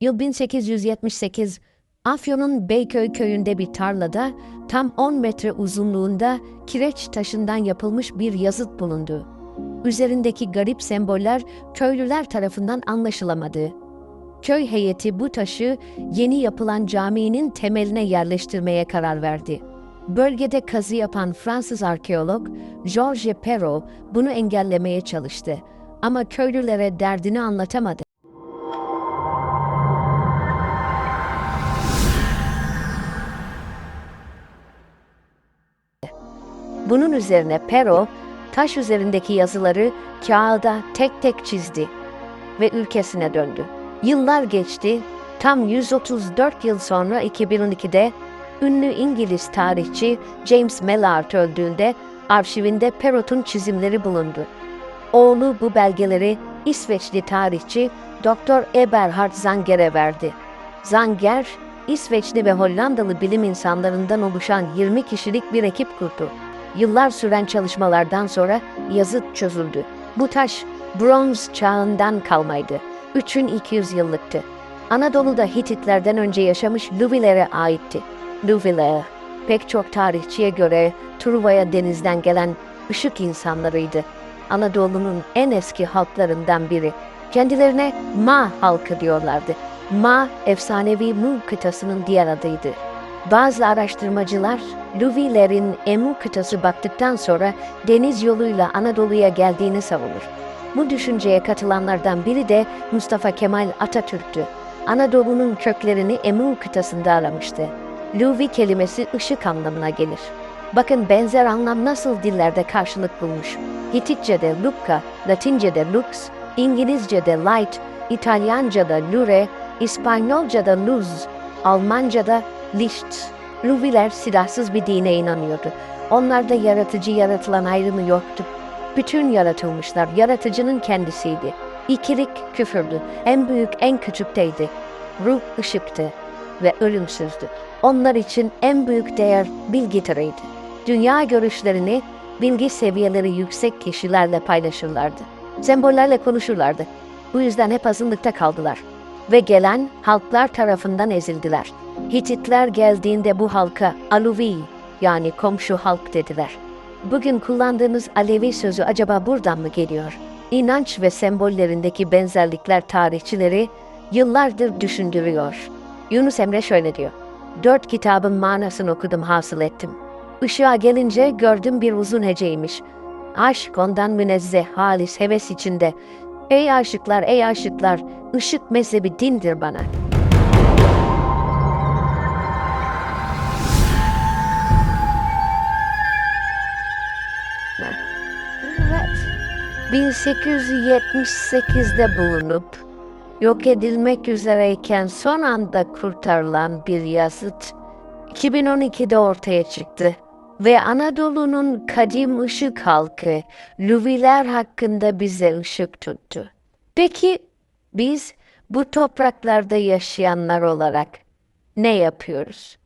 Yıl 1878, Afyon'un Beyköy köyünde bir tarlada tam 10 metre uzunluğunda kireç taşından yapılmış bir yazıt bulundu. Üzerindeki garip semboller köylüler tarafından anlaşılamadı. Köy heyeti bu taşı yeni yapılan caminin temeline yerleştirmeye karar verdi. Bölgede kazı yapan Fransız arkeolog Georges Perrault bunu engellemeye çalıştı ama köylülere derdini anlatamadı. Bunun üzerine Pero taş üzerindeki yazıları kağıda tek tek çizdi ve ülkesine döndü. Yıllar geçti. Tam 134 yıl sonra 2012'de ünlü İngiliz tarihçi James Mellart öldüğünde arşivinde Perrault'un çizimleri bulundu. Oğlu bu belgeleri İsveçli tarihçi Dr. Eberhard Zanger'e verdi. Zanger, İsveçli ve Hollandalı bilim insanlarından oluşan 20 kişilik bir ekip kurdu. Yıllar süren çalışmalardan sonra yazıt çözüldü. Bu taş bronz çağından kalmaydı. 3200 yıllıktı. Anadolu'da Hititlerden önce yaşamış Luvilere aitti. Luviler, pek çok tarihçiye göre Truva'ya denizden gelen ışık insanlarıydı. Anadolu'nun en eski halklarından biri. Kendilerine Ma halkı diyorlardı. Ma, efsanevi Mu kıtasının diğer adıydı. Bazı araştırmacılar, Luvilerin Emu kıtası baktıktan sonra deniz yoluyla Anadolu'ya geldiğini savunur. Bu düşünceye katılanlardan biri de Mustafa Kemal Atatürk'tü. Anadolu'nun köklerini Emu kıtasında aramıştı. Luvi kelimesi ışık anlamına gelir. Bakın benzer anlam nasıl dillerde karşılık bulmuş. Hititçe'de Lucca, Latince'de lux, İngilizce'de light, İtalyanca'da lure, İspanyolca'da luz, Almanca'da licht. Luviler silahsız bir dine inanıyordu. Onlarda yaratıcı yaratılan ayrımı yoktu. Bütün yaratılmışlar yaratıcının kendisiydi. İkilik küfürdü. En büyük en küçükteydi. Ruh ışıktı ve ölümsüzdü. Onlar için en büyük değer bilgi türüydü. Dünya görüşlerini bilgi seviyeleri yüksek kişilerle paylaşırlardı. Sembollerle konuşurlardı. Bu yüzden hep azınlıkta kaldılar. Ve gelen halklar tarafından ezildiler. Hititler geldiğinde bu halka Aluvi yani komşu halk dediler. Bugün kullandığımız Alevi sözü acaba buradan mı geliyor? İnanç ve sembollerindeki benzerlikler tarihçileri yıllardır düşündürüyor. Yunus Emre şöyle diyor. Dört kitabın manasını okudum hasıl ettim. Işığa gelince gördüm bir uzun heceymiş. Aşk ondan münezzeh, halis, heves içinde. Ey aşıklar, ey aşıklar, ışık mezhebi dindir bana. Evet. 1878'de bulunup yok edilmek üzereyken son anda kurtarılan bir yazıt 2012'de ortaya çıktı ve Anadolu'nun kadim ışık halkı Luviler hakkında bize ışık tuttu. Peki biz bu topraklarda yaşayanlar olarak ne yapıyoruz?